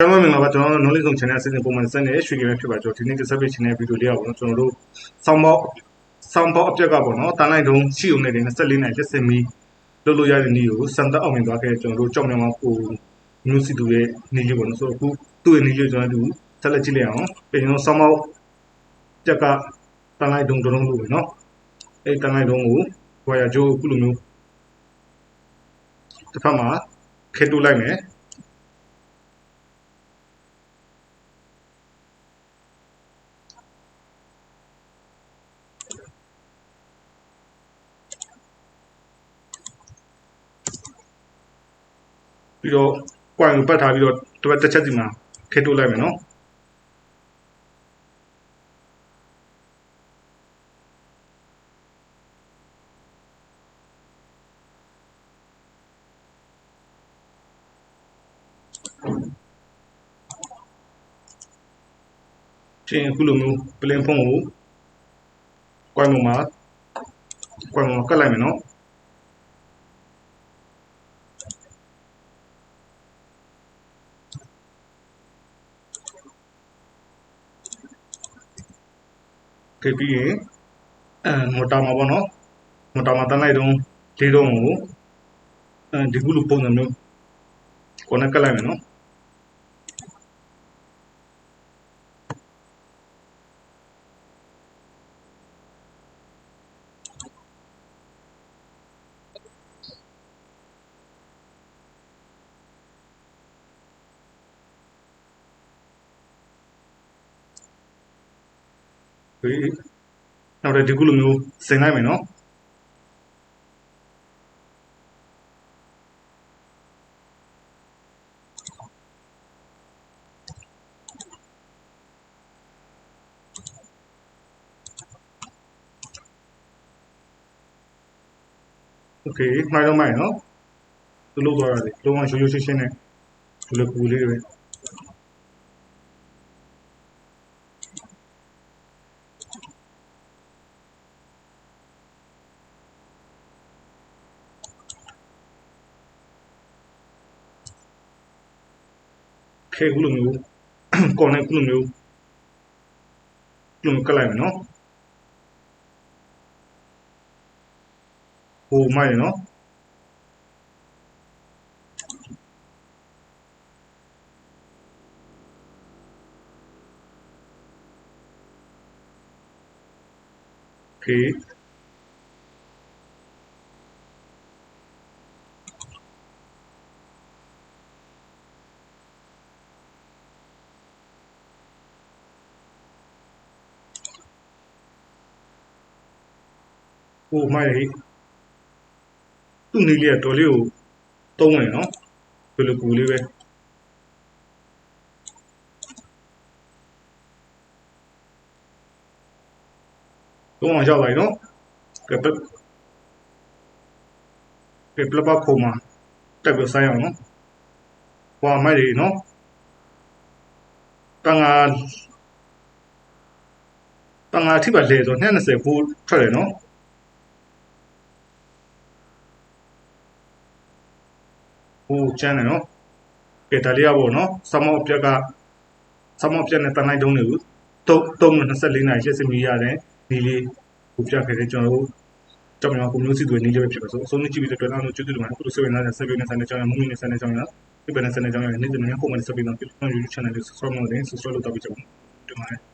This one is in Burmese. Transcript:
ကျမမင်္ဂလာပါကျွန်တော်တို့ Knowledge Zone Channel အစီအစဉ်ပုံမှန်စတဲ့ရွှေကြည်ပဲဖြစ်ပါကျွန်တော်ဒီနေ့တက်ဆက်ပေးချင်တဲ့ဗီဒီယိုလေးကပေါ့နော်ကျွန်တော်တို့ဆောင်းပေါက်ဆောင်းပေါက်အပြက်ကပေါ့နော်တန်လိုက်တုံးရှိုံနေတဲ့24နိုင်လက်စင်မီလုပ်လို့ရတဲ့နေ့ကိုစံသက်အောင်မြင်သွားခဲ့ကျွန်တော်တို့ကြောက်မြန်မာကိုနုစီသူရဲ့နေ့လေးပေါ့နော်ဆိုတော့အခုသူ့ရဲ့နေ့လေးကျွန်တော်တို့ဆက်လက်ကြည့်လိုက်အောင်ပြင်ကျွန်တော်ဆောင်းပေါက်ပြက်ကတန်လိုက်တုံးတုံးလို့ပဲနော်အဲ့တန်လိုက်တုံးကိုဝါယာဂျိုးအခုလိုမျိုးတစ်ဖက်မှာခဲတူးလိုက်မယ် ပြီးတော့ coin ကိုပတ်ထားပြီးတော့တစ်ပတ်တစ်ချက်စီမှာခဲတိုးလိုက်မယ်နော်ချင်းအခုလိုမျိုးပလင်ဖုန်းကို coin ပေါ်မှာ coin ပေါ်မှာကတ်လိုက်မယ်နော် ကဲပြီးရင်အဲမော်တာမှာပေါ့နော်မော်တာမှာတန်းလိုက်တော့လေးတော့ကိုအဲဒီကုလိုပုံစံမျိုးကိုနဲ့ကတ်လိုက်မယ်နော် ပြီးနောက်တော့ဒီကုလိုမျိုးစင်လိုက်မယ်နော်โอเคမှိုင်းတော့မှိုင်းနော်သူလုပ်သွားတာလေလုံးဝရိုးရိုးရှင်းရှင်းနဲ့ဒီလိုပူလေးတွေပဲ ခဲခုလိုမျိုးကော်နဲ့ခုလိုမျိုးခုလိုမျိုးကတ်လိုက်မယ်နော်ဟိုမိုက်နော်โอเค ဟိုမိုက်လေးသူ့နေလေးကတော်လေးကိုတုံးတယ်နော်ဘယ်လိုကူလေးပဲတော့အောင်ရောက်လာပြီနော်ကဲပကဲပလပခုံမှာတက်ပြီးဆိုင်အောင်နော်ဟွာမိုက်လေးနော်တန်ငါတန်ငါထိပါလေဆို220ဖို့ထွက်တယ်နော် ဟိုကျန်းတယ်နော်ကဲဒါလေးရပေါ့နော်ဆမောအပြက်ကဆမောအပြက်နဲ့တန်လိုက်တုံးတွေကိုတုံးတုံးနဲ့24နာရီရှစ်စမီရတယ်ဒီလေးကိုပြခဲ့တယ်ကျွန်တော်တို့ကြောင်ရကွန်မြူနတီတွေနေကြပဲဖြစ်ပါဆိုအဆုံးကြည့်ပြီးတော့အားလုံးကျေးဇူးတင်ပါတယ်အခုလိုစေဝင်လာတဲ့ဆက်ပြီးနေဆိုင်တဲ့ကြောင်ရမူမီနေဆိုင်တဲ့ကြောင်ရဒီဘက်နဲ့ဆိုင်တဲ့ကြောင်ရနေ့စဉ်နဲ့ပုံမှန်ဆက်ပြီးတော့ကျွန်တော် YouTube channel လေး subscribe လုပ်တယ် subscribe လုပ်တော့ပြီးကြပါဦးတင်ပါတယ်